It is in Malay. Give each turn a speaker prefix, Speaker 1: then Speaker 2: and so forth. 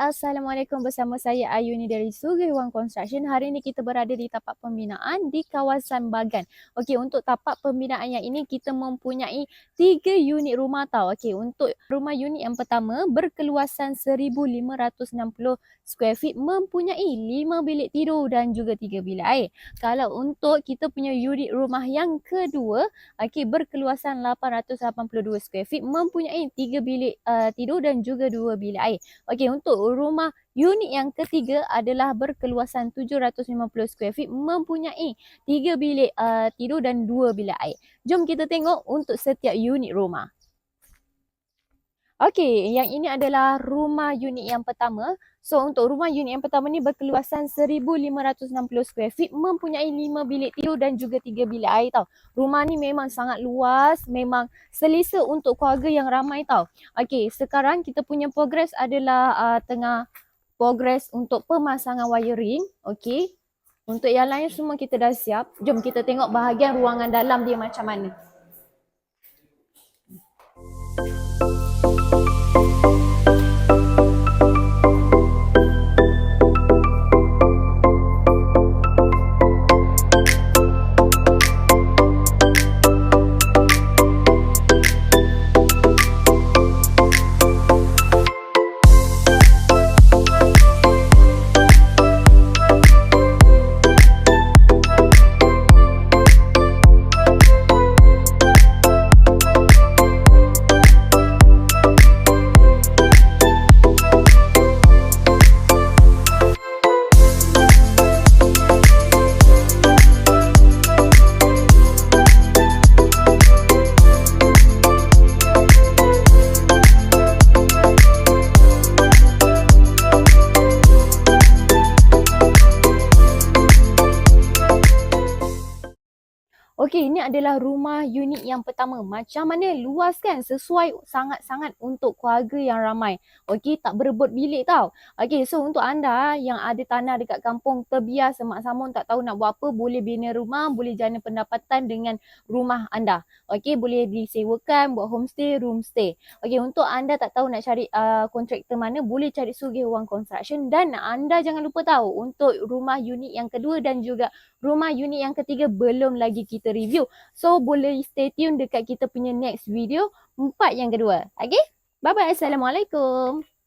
Speaker 1: Assalamualaikum bersama saya Ayuni dari Sugih Wang Construction. Hari ini kita berada di tapak pembinaan di kawasan Bagan. Okey, untuk tapak pembinaan yang ini kita mempunyai tiga unit rumah tau. Okey, untuk rumah unit yang pertama berkeluasan 1560 square feet mempunyai 5 bilik tidur dan juga 3 bilik air. Kalau untuk kita punya unit rumah yang kedua, okey berkeluasan 882 square feet mempunyai 3 bilik uh, tidur dan juga 2 bilik air. Okey, untuk rumah unit yang ketiga adalah berkeluasan 750 square feet mempunyai 3 bilik uh, tidur dan 2 bilik air. Jom kita tengok untuk setiap unit rumah. Okey, yang ini adalah rumah unit yang pertama. So untuk rumah unit yang pertama ni berkeluasan 1560 square feet mempunyai 5 bilik tidur dan juga 3 bilik air tau. Rumah ni memang sangat luas, memang selesa untuk keluarga yang ramai tau. Okey, sekarang kita punya progress adalah uh, tengah progress untuk pemasangan wiring. Okey. Untuk yang lain semua kita dah siap. Jom kita tengok bahagian ruangan dalam dia macam mana. Thank you. Okey, ini adalah rumah unit yang pertama. Macam mana luas kan? Sesuai sangat-sangat untuk keluarga yang ramai. Okey, tak berebut bilik tau. Okey, so untuk anda yang ada tanah dekat kampung terbiar semak samun tak tahu nak buat apa, boleh bina rumah, boleh jana pendapatan dengan rumah anda. Okey, boleh disewakan, buat homestay, room stay. Okey, untuk anda tak tahu nak cari uh, kontraktor mana, boleh cari Sugih Wang Construction dan anda jangan lupa tahu untuk rumah unit yang kedua dan juga rumah unit yang ketiga belum lagi kita review. So boleh stay tune dekat kita punya next video empat yang kedua. Okay? Bye bye. Assalamualaikum.